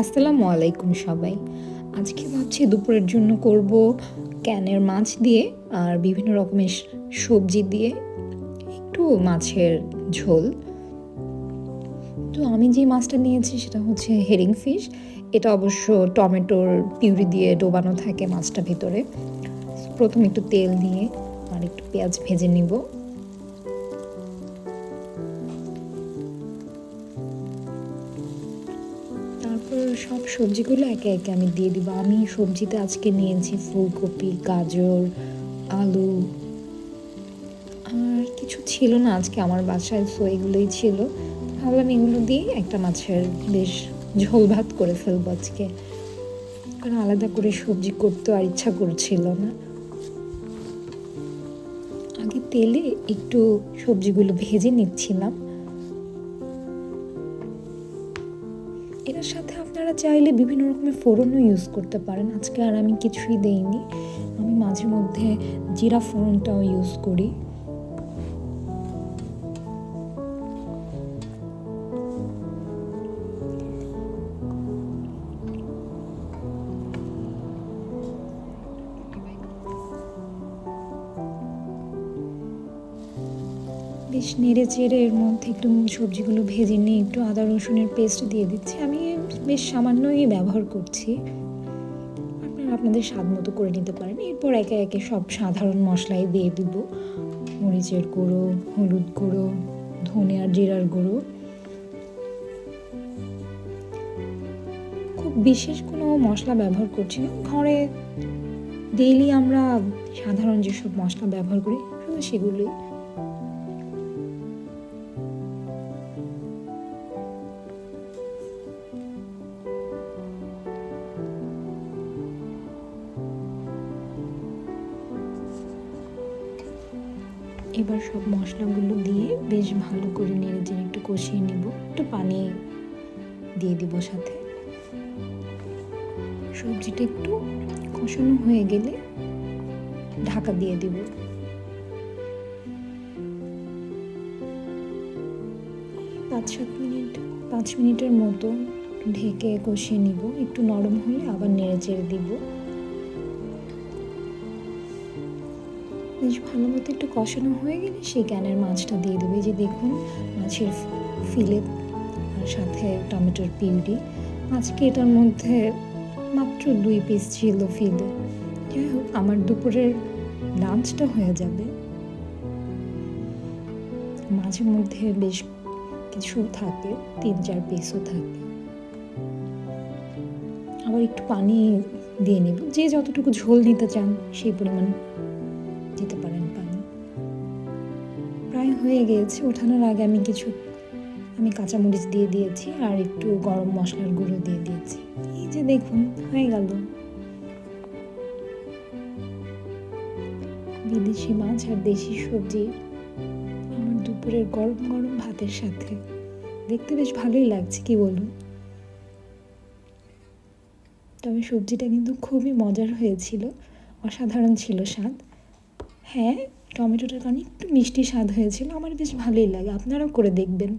আসসালামু আলাইকুম সবাই। আজকে ভাবছি দুপুরের জন্য করব ক্যানের মাছ দিয়ে আর বিভিন্ন রকমের সবজি দিয়ে একটু মাছের ঝোল। তো আমি যে মাছটা নিয়েছি সেটা হচ্ছে হেরিং ফিশ। এটা অবশ্য টমেটোর পিউরি দিয়ে ডোবানো থাকে মাছটা ভিতরে। প্রথম একটু তেল দিয়ে আর একটু পেঁয়াজ ভেজে নিব। সব সবজিগুলো একে একে আমি দিয়ে দিব। আমি সবজিতে আজকে নিয়েছি ফুলকপি, গাজর, আলু। আর কিছু ছিল না আজকে আমার বাসায় সো এগুলোই ছিল। ভাবলাম এগুলো দিয়ে একটা মাছের বেশ ঝোল ভাত করে ফেলব আজকে। কারণ আলাদা করে সবজি করতে আর ইচ্ছা করছিল না। আগে তেলে একটু সবজিগুলো ভেজে নিচ্ছিলাম। এটার সাথে আপনারা চাইলে বিভিন্ন রকমের ফোড়নও ইউজ করতে পারেন। আজকে আর আমি কিছুই দেইনি। আমি মাঝে মধ্যে জিরা ফোড়নটাও ইউজ করি। বেশ নেড়ে চেড়ে এর মধ্যে একটু সবজিগুলো ভেজে নিয়ে একটু আদা রসুনের পেস্ট দিয়ে দিচ্ছি। আমি বেশ সামান্যই ব্যবহার করছি। আপনারা আপনাদের স্বাদ মতো করে নিতে পারেন। এরপর একে একে সব সাধারণ মশলাই দিয়ে দিব। মরিচের গুঁড়ো, হলুদ গুঁড়ো ধনে আর জিরার গুঁড়ো। খুব বিশেষ কোনো মশলা ব্যবহার করছি না। ঘরে ডেইলি আমরা সাধারণ যেসব মশলা ব্যবহার করি, শুধু সেগুলোই। এবার সব মশলাগুলো দিয়ে বেশ ভালো করে নেড়ে চেড়ে একটু কষিয়ে নিব। একটু পানি দিয়ে দিব সাথে। সবজিটা একটু কষানো হয়ে গেলে ঢাকা দিয়ে দিব। পাঁচ সাত মিনিট, পাঁচ মিনিটের মতো ঢেকে কষিয়ে নিব। একটু নরম হলে আবার নেড়ে চেড়ে দিব। বেশ ভালো মতো একটু কষানো হয়ে গেলে সেই ক্যানের মাছটা দিয়ে দেবে। যে দেখুন, মাছের ফিলে আর সাথে টমেটোর পিউরি। আজকে এটার মধ্যে মাত্র দুই পিস ছিল ফিলে। যাই হোক, আমার দুপুরের লাঞ্চটা হয়ে যাবে। মাঝে মধ্যে বেশ কিছু থাকে, তিন চার পিসও থাকে। আবার একটু পানি দিয়ে নেব। যে যতটুকু ঝোল নিতে চান, সেই পরিমাণ প্রায় হয়ে গিয়েছে। ওঠানোর আগে আমি কিছু, আমি কাঁচামরিচ দিয়ে দিয়েছি আর একটু গরম মশলার গুঁড়ো দিয়ে দিয়েছি। এই যে দেখুন, হয়ে গেল। বিদেশি মাছ আর দেশি সবজি আমার দুপুরের গরম গরম ভাতের সাথে। দেখতে বেশ ভালোই লাগছে, কি বলুন? তবে সবজিটা কিন্তু খুবই মজার হয়েছিল। অসাধারণ ছিল স্বাদ। হ্যাঁ টমেটোটার কারণে একটু মিষ্টি স্বাদ হয়েছিল আমার বেশ ভালোই লাগে আপনারাও করে দেখবেন।